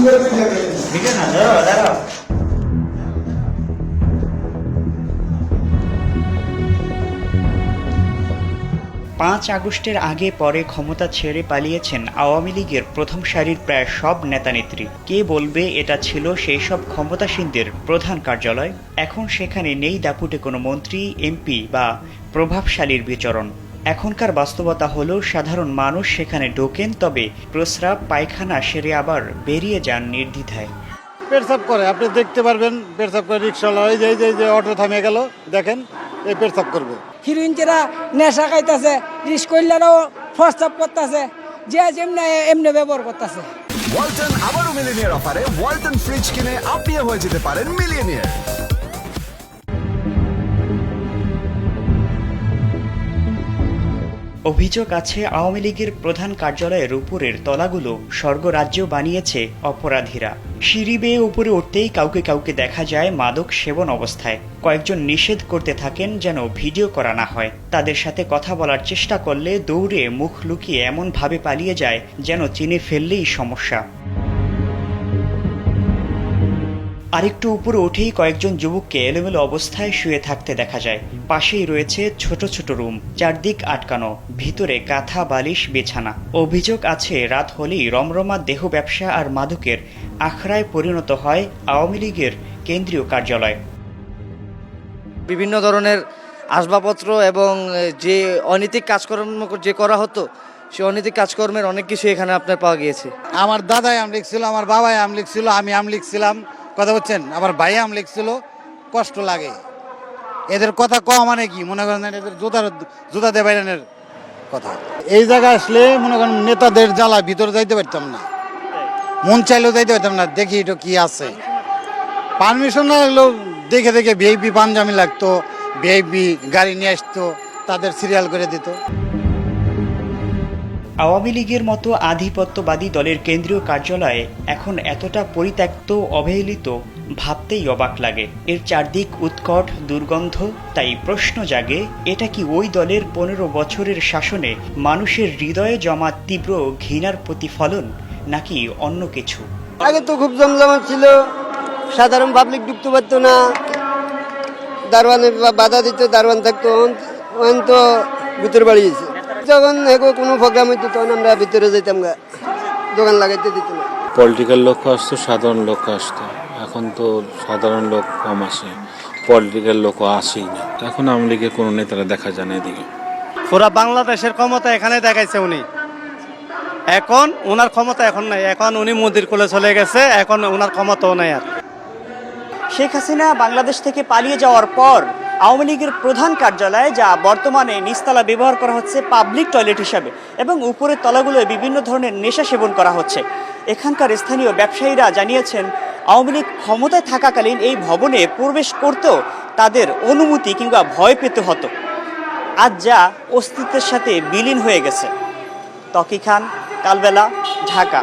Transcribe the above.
পাঁচ আগস্টের আগে পরে ক্ষমতা ছেড়ে পালিয়েছেন আওয়ামী লীগের প্রথম সারির প্রায় সব নেতানেত্রী কে বলবে এটা ছিল সেই সব ক্ষমতাসীনদের প্রধান কার্যালয়? এখন সেখানে নেই দাপুটে কোনো মন্ত্রী, এমপি বা প্রভাবশালীর বিচরণ। এখনকার বাস্তবতা হলো সাধারণ মানুষ সেখানে ঢোকেন তবে প্রস্রাব পায়খানা সেরে আবার বেরিয়ে যান নির্দ্বিধায়। পেটসাপ করে আপনি দেখতে পারবেন পেটসাপ করে রিক্সাওয়ালা ওই যে এই যে যে অটো থামিয়ে গেল দেখেন এই পেটসাপ করবে। হিরোইনরা নেশা খাইতেছে রিস করলেও প্রস্তাব করতেছে যে যেমনি এমনি ব্যবহার করতেছে। ওয়ালটন আবারও মিলিনিয়ার অফারে ওয়ালটন ফ্রিজ কিনে আপনিও হয়ে যেতে পারেন মিলিয়নিয়ার। অভিযোগ আছে, আওয়ামী লীগের প্রধান কার্যালয়ের উপরের তলাগুলো স্বর্গরাজ্য বানিয়েছে অপরাধীরা। সিঁড়ি বেয়ে উপরে উঠতেই কাউকে কাউকে দেখা যায় মাদক সেবন অবস্থায়। কয়েকজন নিষেধ করতে থাকেন যেন ভিডিও করা না হয়। তাদের সাথে কথা বলার চেষ্টা করলে দৌড়ে মুখ লুকিয়ে এমনভাবে পালিয়ে যায় যেন চিনে ফেললেই সমস্যা। আরেকটু উপরে উঠেই কয়েকজন যুবককে এলোমেলো অবস্থায় শুয়ে থাকতে দেখা যায়। পাশেই রয়েছে ছোট ছোট রুম চারদিক আটকানো ভিতরে কাঁথা বালিশ বিছানা। অভিযোগ আছে রাত হলেই রমরমা দেহ ব্যবসা আর মাদকের আখড়ায় পরিণত হয় আওয়ামী লীগের কেন্দ্রীয় কার্যালয়। বিভিন্ন ধরনের আসবাবপত্র এবং যে অনৈতিক কাজকর্ম যে করা হতো সে অনৈতিক কাজকর্মের অনেক কিছু এখানে আপনার পাওয়া গিয়েছে। আমার দাদাই আম লিখছিল আমার বাবাই আম লিখছিল আমি আম লিখছিলাম। কথা বলছেন? আবার ভাই আম লিখছিল, কষ্ট লাগে। এদের কথা কম মানে কি? মনে করেন এদের জোতার জুতা দিয়ে বাইরানের কথা। এই জায়গায় আসলে মনে করেন নেতাদের জ্বালা, ভিতরে যাইতে পারতাম না। মন চাইলেও যাইতে পারতাম না, দেখি এটা কি আছে। পারমিশন না লাগলেও দেখে দেখে ভিআইপি পাঞ্জামি লাগতো ভিআইপি গাড়ি নিয়ে আসতো, তাদের সিরিয়াল করে দিত। আওয়ামী লীগের মতো আধিপত্যবাদী দলের কেন্দ্রীয় কার্যালয়ে এখন এতটা পরিত্যক্ত, অবহেলিত, ভাবতেই অবাক লাগে। এর চারদিক উৎকট, দুর্গন্ধ, তাই প্রশ্ন জাগে, এটা কি ওই দলের পনেরো বছরের শাসনে মানুষের হৃদয়ে জমা তীব্র ঘৃণার প্রতিফলন, নাকি অন্য কিছু? আগে তো খুব জমজমাট ছিল, সাধারণ পাবলিক ঢুকতে পারতো না। দারোয়ানে বাধা দিত, দারোয়ান থাকতো তো ভিতরে বাড়িয়েছে যখন কোনো প্রোগ্রাম হইতো তখন আমরা ভিতরে যেতাম গা দোকান লাগাইতে দিত না পলিটিক্যাল লোক আসতো সাধারণ লোক আসতো। এখন তো সাধারণ লোক কম আসে পলিটিক্যাল লোকও আসেই না। এখন আওয়ামী লীগের কোনো নেতারা দেখা যায় না এদিকে। পুরা বাংলাদেশের ক্ষমতা এখানে দেখাইছে উনি। এখন ওনার ক্ষমতা এখন নাই। এখন উনি মোদির কোলে চলে গেছে এখন ওনার ক্ষমতাও নাই আর। শেখ হাসিনা বাংলাদেশ থেকে পালিয়ে যাওয়ার পর আওয়ামী লীগের প্রধান কার্যালয়ে যা বর্তমানে নিচতলা ব্যবহার করা হচ্ছে পাবলিক টয়লেট হিসাবে এবং উপরের তলাগুলোয় বিভিন্ন ধরনের নেশা সেবন করা হচ্ছে। এখানকার স্থানীয় ব্যবসায়ীরা জানিয়েছেন, আওয়ামী লীগ ক্ষমতায় থাকাকালীন এই ভবনে প্রবেশ করতেও তাদের অনুমতি কিংবা ভয় পেতে হতো। আজ যা অস্তিত্বের সাথে বিলীন হয়ে গেছে। তকি খান, কালবেলা, ঢাকা।